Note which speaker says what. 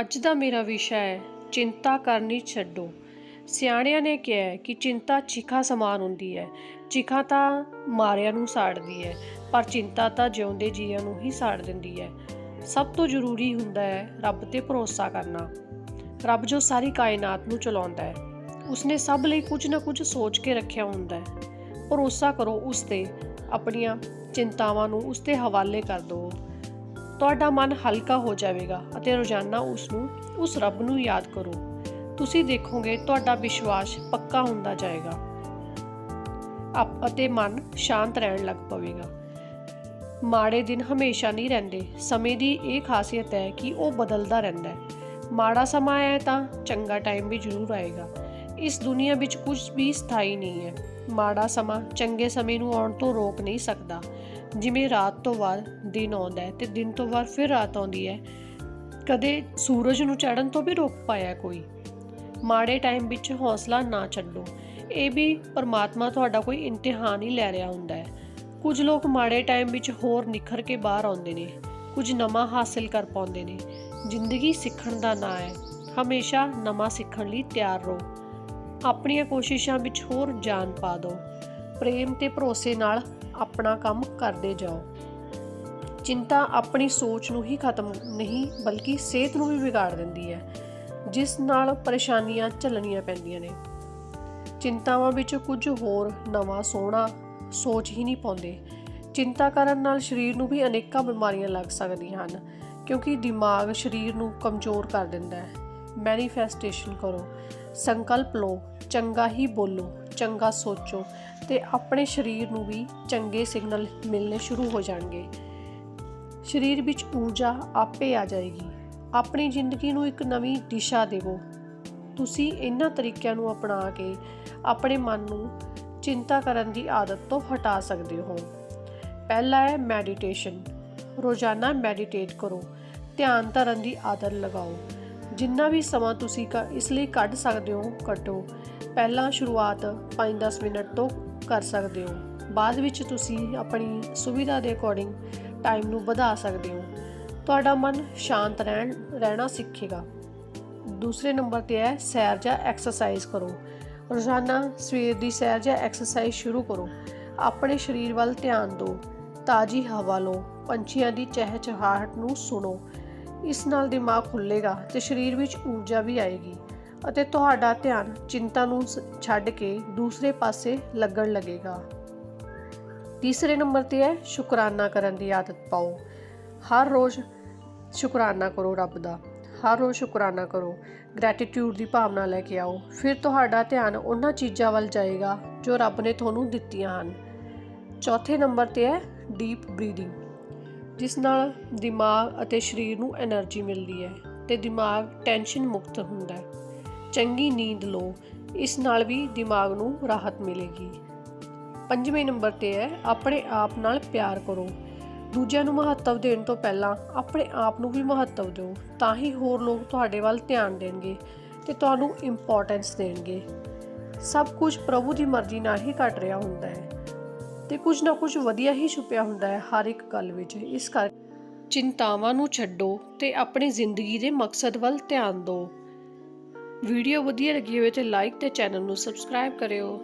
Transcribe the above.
Speaker 1: ਅੱਜ ਦਾ ਮੇਰਾ ਵਿਸ਼ਾ ਹੈ, ਚਿੰਤਾ ਕਰਨੀ ਛੱਡੋ। ਸਿਆਣਿਆਂ ਨੇ ਕਿਹਾ ਹੈ ਕਿ ਚਿੰਤਾ ਚਿਖਾ ਸਮਾਨ ਹੁੰਦੀ ਹੈ। ਚਿਖਾ ਤਾਂ ਮਾਰਿਆਂ ਨੂੰ ਸਾੜਦੀ ਹੈ, ਪਰ ਚਿੰਤਾ ਤਾਂ ਜਿਉਂਦੇ ਜੀਆਂ ਨੂੰ ਹੀ ਸਾੜ ਦਿੰਦੀ ਹੈ। ਸਭ ਤੋਂ ਜ਼ਰੂਰੀ ਹੁੰਦਾ ਹੈ ਰੱਬ ਤੇ ਭਰੋਸਾ ਕਰਨਾ। ਰੱਬ ਜੋ ਸਾਰੀ ਕਾਇਨਾਤ ਨੂੰ ਚਲਾਉਂਦਾ ਹੈ, ਉਸਨੇ ਸਭ ਲਈ ਕੁਝ ਨਾ ਕੁਝ ਸੋਚ ਕੇ ਰੱਖਿਆ ਹੁੰਦਾ ਹੈ। ਭਰੋਸਾ ਕਰੋ ਉਸ ਤੇ, ਆਪਣੀਆਂ ਚਿੰਤਾਵਾਂ ਨੂੰ ਉਸ ਦੇ ਹਵਾਲੇ ਕਰ ਦਿਓ। ਤੁਹਾਡਾ ਮਨ ਹਲਕਾ ਹੋ ਜਾਵੇਗਾ ਅਤੇ ਰੋਜ਼ਾਨਾ ਉਸ ਨੂੰ ਉਸ ਰੱਬ ਨੂੰ ਯਾਦ ਕਰੋ। ਤੁਸੀਂ ਦੇਖੋਗੇ ਤੁਹਾਡਾ ਵਿਸ਼ਵਾਸ ਪੱਕਾ ਹੁੰਦਾ ਜਾਏਗਾ। ਆਪ ਅਤੇ ਮਨ ਸ਼ਾਂਤ ਰਹਿਣ ਲੱਗ ਪਵੇਗਾ। ਮਾੜੇ ਦਿਨ ਹਮੇਸ਼ਾ ਨਹੀਂ ਰਹਿੰਦੇ। ਸਮੇਂ ਦੀ ਇਹ ਖਾਸੀਅਤ ਹੈ ਕਿ ਉਹ ਬਦਲਦਾ ਰਹਿੰਦਾ ਹੈ। ਮਾੜਾ ਸਮਾਂ ਆਇਆ ਤਾਂ ਚੰਗਾ ਟਾਈਮ ਵੀ ਜ਼ਰੂਰ ਆਏਗਾ। ਇਸ ਦੁਨੀਆ ਵਿੱਚ ਕੁਝ ਵੀ ਸਥਾਈ ਨਹੀਂ ਹੈ। ਮਾੜਾ ਸਮਾਂ ਚੰਗੇ ਸਮੇਂ ਨੂੰ ਆਉਣ ਤੋਂ ਰੋਕ ਨਹੀਂ ਸਕਦਾ। ਜਿਵੇਂ ਰਾਤ ਤੋਂ ਬਾਅਦ ਦਿਨ ਆਉਂਦਾ ਹੈ ਤੇ ਦਿਨ ਤੋਂ ਬਾਅਦ ਫਿਰ ਰਾਤ ਆਉਂਦੀ ਹੈ। ਕਦੇ ਸੂਰਜ ਨੂੰ ਚੜ੍ਹਨ ਤੋਂ ਵੀ ਰੋਕ ਪਾਇਆ ਕੋਈ। ਮਾੜੇ ਟਾਈਮ ਵਿੱਚ ਹੌਸਲਾ ਨਾ ਛੱਡੋ। ਇਹ ਵੀ ਪਰਮਾਤਮਾ ਤੁਹਾਡਾ ਕੋਈ ਇਮਤਿਹਾਨ ਹੀ ਲੈ ਰਿਹਾ ਹੁੰਦਾ ਹੈ। ਕੁਝ ਲੋਕ ਮਾੜੇ ਟਾਈਮ ਵਿੱਚ ਹੋਰ ਨਿਖਰ ਕੇ ਬਾਹਰ ਆਉਂਦੇ ਨੇ। ਕੁਝ ਨਵਾਂ ਹਾਸਿਲ ਕਰ ਪਾਉਂਦੇ ਨੇ। ਜ਼ਿੰਦਗੀ ਸਿੱਖਣ ਦਾ ਨਾਂ ਹੈ। ਹਮੇਸ਼ਾ ਨਵਾਂ ਸਿੱਖਣ ਲਈ ਤਿਆਰ ਰਹੋ। ਆਪਣੀਆਂ ਕੋਸ਼ਿਸ਼ਾਂ ਵਿੱਚ ਹੋਰ ਜਾਨ ਪਾ ਦਿਓ। ਪ੍ਰੇਮ ਤੇ ਭਰੋਸੇ ਨਾਲ ਆਪਣਾ ਕੰਮ ਕਰਦੇ ਜਾਓ। ਚਿੰਤਾ ਆਪਣੀ ਸੋਚ ਨੂੰ ਹੀ ਖਤਮ ਨਹੀਂ, ਬਲਕਿ ਸਿਹਤ ਨੂੰ ਵੀ ਵਿਗਾੜ ਦਿੰਦੀ ਹੈ, ਜਿਸ ਨਾਲ ਪਰੇਸ਼ਾਨੀਆਂ ਝੱਲਣੀਆਂ ਪੈਂਦੀਆਂ ਨੇ। ਚਿੰਤਾਵਾਂ ਵਿੱਚ ਕੁਝ ਹੋਰ ਨਵਾਂ ਸੋਹਣਾ ਸੋਚ ਹੀ ਨਹੀਂ ਪਾਉਂਦੇ। ਚਿੰਤਾ ਕਰਨ ਨਾਲ ਸਰੀਰ ਨੂੰ ਵੀ ਅਨੇਕਾਂ ਬਿਮਾਰੀਆਂ ਲੱਗ ਸਕਦੀਆਂ ਹਨ, ਕਿਉਂਕਿ ਦਿਮਾਗ ਸਰੀਰ ਨੂੰ ਕਮਜ਼ੋਰ ਕਰ ਦਿੰਦਾ ਹੈ। ਮੈਨੀਫੈਸਟੇਸ਼ਨ ਕਰੋ, ਸੰਕਲਪ ਲਓ, ਚੰਗਾ ਹੀ ਬੋਲੋ। ਚੰਗਾ ਸੋਚੋ ਤੇ ਆਪਣੇ ਸਰੀਰ ਨੂੰ ਵੀ ਚੰਗੇ ਸਿਗਨਲ ਮਿਲਣੇ ਸ਼ੁਰੂ ਹੋ ਜਾਣਗੇ। ਸਰੀਰ ਵਿੱਚ ਊਰਜਾ ਆਪੇ ਆ ਜਾਏਗੀ। ਆਪਣੀ ਜ਼ਿੰਦਗੀ ਨੂੰ ਇੱਕ ਨਵੀਂ ਦਿਸ਼ਾ ਦੇਵੋ। ਤੁਸੀਂ ਇਹਨਾਂ ਤਰੀਕਿਆਂ ਨੂੰ ਅਪਣਾ ਕੇ ਆਪਣੇ ਮਨ ਨੂੰ ਚਿੰਤਾ ਕਰਨ ਦੀ ਆਦਤ ਤੋਂ ਹਟਾ ਸਕਦੇ ਹੋ। ਪਹਿਲਾ ਹੈ ਮੈਡੀਟੇਸ਼ਨ ਰੋਜ਼ਾਨਾ ਮੈਡੀਟੇਟ ਕਰੋ। ਧਿਆਨ ਧਰਨ ਦੀ ਆਦਤ ਲਗਾਓ। ਜਿੰਨਾ ਵੀ ਸਮਾਂ ਤੁਸੀਂ ਕ- ਇਸ ਲਈ ਕੱਢ ਸਕਦੇ ਹੋ ਕੱਢੋ ਪਹਿਲਾਂ ਸ਼ੁਰੂਆਤ 5-10 ਮਿੰਟ ਤੋਂ ਕਰ ਸਕਦੇ ਹੋ। ਬਾਅਦ ਵਿੱਚ ਤੁਸੀਂ ਆਪਣੀ ਸੁਵਿਧਾ ਦੇ ਅਕੋਰਡਿੰਗ ਟਾਈਮ ਨੂੰ ਵਧਾ ਸਕਦੇ ਹੋ। ਤੁਹਾਡਾ ਮਨ ਸ਼ਾਂਤ ਰਹਿਣ, ਰਹਿਣਾ ਸਿੱਖੇਗਾ। ਦੂਸਰੇ ਨੰਬਰ ਤੇ ਹੈ, ਸੈਰ ਜਾਂ ਐਕਸਰਸਾਈਜ਼ ਕਰੋ। ਰੋਜ਼ਾਨਾ ਸਵੇਰ ਦੀ ਸੈਰ ਜਾਂ ਐਕਸਰਸਾਈਜ਼ ਸ਼ੁਰੂ ਕਰੋ। ਆਪਣੇ ਸਰੀਰ ਵੱਲ ਧਿਆਨ ਦਿਓ। ਤਾਜ਼ੀ ਹਵਾ ਲਓ। ਪੰਛੀਆਂ ਦੀ ਚਹਿਚਹਾਹਟ ਨੂੰ ਸੁਣੋ। ਇਸ ਨਾਲ ਦਿਮਾਗ ਖੁੱਲੇਗਾ ਤੇ ਸਰੀਰ ਵਿੱਚ ਊਰਜਾ ਵੀ ਆਏਗੀ ਅਤੇ ਤੁਹਾਡਾ ਧਿਆਨ ਚਿੰਤਾ ਨੂੰ ਸ- ਛੱਡ ਕੇ ਦੂਸਰੇ ਪਾਸੇ ਲੱਗਣ ਲੱਗੇਗਾ। ਤੀਸਰੇ ਨੰਬਰ ਤੇ ਹੈ, ਸ਼ੁਕਰਾਨਾ ਕਰਨ ਦੀ ਆਦਤ ਪਾਓ। ਹਰ ਰੋਜ਼ ਸ਼ੁਕਰਾਨਾ ਕਰੋ ਰੱਬ ਦਾ। ਹਰ ਰੋਜ਼ ਸ਼ੁਕਰਾਨਾ ਕਰੋ। ਗ੍ਰੈਟੀਟਿਊਡ ਦੀ ਭਾਵਨਾ ਲੈ ਕੇ ਆਓ। ਫਿਰ ਤੁਹਾਡਾ ਧਿਆਨ ਉਹਨਾਂ ਚੀਜ਼ਾਂ ਵੱਲ ਜਾਏਗਾ ਜੋ ਰੱਬ ਨੇ ਤੁਹਾਨੂੰ ਦਿੱਤੀਆਂ ਹਨ। ਚੌਥੇ ਨੰਬਰ ਤੇ ਹੈ ਡੀਪ ਬਰੀਥਿੰਗ ਜਿਸ ਨਾਲ ਦਿਮਾਗ ਅਤੇ ਸਰੀਰ ਨੂੰ એનર્ਜੀ ਮਿਲਦੀ ਹੈ ਤੇ ਦਿਮਾਗ ਟੈਨਸ਼ਨ ਮੁਕਤ ਹੁੰਦਾ ਹੈ। ਚੰਗੀ ਨੀਂਦ ਲਓ, ਇਸ ਨਾਲ ਵੀ ਦਿਮਾਗ ਨੂੰ ਰਾਹਤ ਮਿਲੇਗੀ। ਪੰਜਵੇਂ ਨੰਬਰ ਤੇ ਹੈ, ਆਪਣੇ ਆਪ ਨਾਲ ਪਿਆਰ ਕਰੋ। ਦੂਜਿਆਂ ਨੂੰ ਮਹੱਤਵ ਦੇਣ ਤੋਂ ਪਹਿਲਾਂ ਆਪਣੇ ਆਪ ਨੂੰ ਵੀ ਮਹੱਤਵ ਦਿਓ, ਤਾਂ ਹੀ ਹੋਰ ਲੋਕ ਤੁਹਾਡੇ ਵੱਲ ਧਿਆਨ ਦੇਣਗੇ ਤੇ ਤੁਹਾਨੂੰ ਇੰਪੋਰਟੈਂਸ ਦੇਣਗੇ। ਸਭ ਕੁਝ ਪ੍ਰਭੂ ਦੀ ਮਰਜ਼ੀ ਨਾਲ ਹੀ ਘਟ ਰਿਹਾ ਹੁੰਦਾ ਹੈ। ਤੇ ਕੁਝ ਨਾ ਕੁਝ ਵਧੀਆ ਹੀ ਛੁਪਿਆ ਹੁੰਦਾ ਹੈ ਹਰ ਇੱਕ ਗੱਲ ਵਿੱਚ। ਇਸ ਕਰ ਚਿੰਤਾਵਾਂ ਨੂੰ ਛੱਡੋ ਤੇ ਆਪਣੀ ਜ਼ਿੰਦਗੀ ਦੇ ਮਕਸਦ ਵੱਲ ਧਿਆਨ ਦਿਓ। ਵੀਡੀਓ ਵਧੀਆ ਲੱਗੀ ਹੋਵੇ ਤੇ ਲਾਈਕ ਤੇ ਚੈਨਲ ਨੂੰ ਸਬਸਕ੍ਰਾਈਬ ਕਰਿਓ।